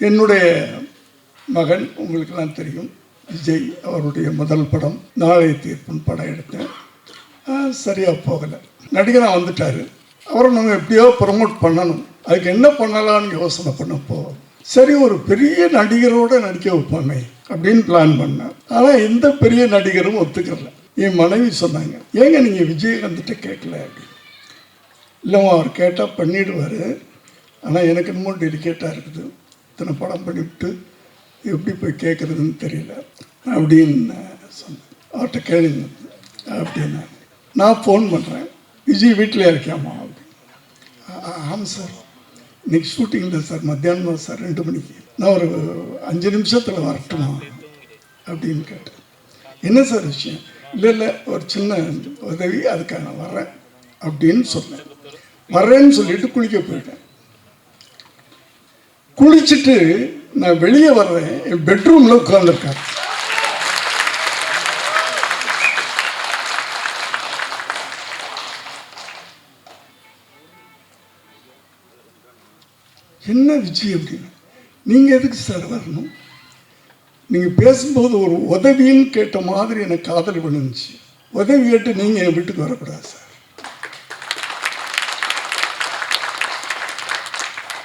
என்னுடைய மகன் உங்களுக்கெல்லாம் தெரியும். விஜய் அவருடைய முதல் படம் நாளை தீர்ப்புன்னு படம் எடுத்தேன். சரியாக போகலை. நடிகராக வந்துட்டார். அவரை நம்ம எப்படியோ ப்ரமோட் பண்ணணும். அதுக்கு என்ன பண்ணலாம்னு யோசனை பண்ணப்போ சரி ஒரு பெரிய நடிகரோட நடிக்க வைப்பாங்க அப்படின்னு பிளான் பண்ணேன். ஆனால் எந்த பெரிய நடிகரும் ஒத்துக்கல. என் மனைவி சொன்னாங்க ஏங்க நீங்கள் விஜயகாந்த்கிட்ட கேட்கல? அப்படின்னு. இல்லைம்மா அவர் கேட்டால் பண்ணிடுவார். ஆனால் எனக்கு இன்னமும் டெலிகேட்டாக இருக்குது. இத்தனை படம் பண்ணிவிட்டு எப்படி போய் கேட்குறதுன்னு தெரியல. அப்படின்னு சொன்னேன். அவர்கிட்ட கேளுங்க. அப்படின்னா நான் ஃபோன் பண்ணுறேன் விஜய் வீட்டில் இருக்கியாம்மா? அப்படின்னு. ஆமாம் சார் இன்னைக்கு ஷூட்டிங் இல்லை சார் மத்தியானம் சார் ரெண்டு மணிக்கு. நான் ஒரு அஞ்சு நிமிஷத்தில் வரட்டுமா? அப்படின்னு கேட்டேன். என்ன சார் விஷயம்? இல்லை இல்லை ஒரு சின்ன உதவி அதுக்காக நான் வர்றேன். அப்படின்னு சொன்னேன். வர்றேன்னு சொல்லிட்டு குளிக்க போயிட்டேன். குளிச்சுட்டு நான் வெளியே வர்றேன். என் பெட்ரூமில் உட்காந்துருக்காரு என்ன விஜய் அப்படின்னு நீங்கள் எதுக்கு சார் வரணும்? நீங்கள் பேசும்போது ஒரு உதவின்னு கேட்ட மாதிரி எனக்கு காதல் விழுந்துச்சு. உதவி கேட்டு நீங்கள் என் வீட்டுக்கு வரக்கூடாது சார்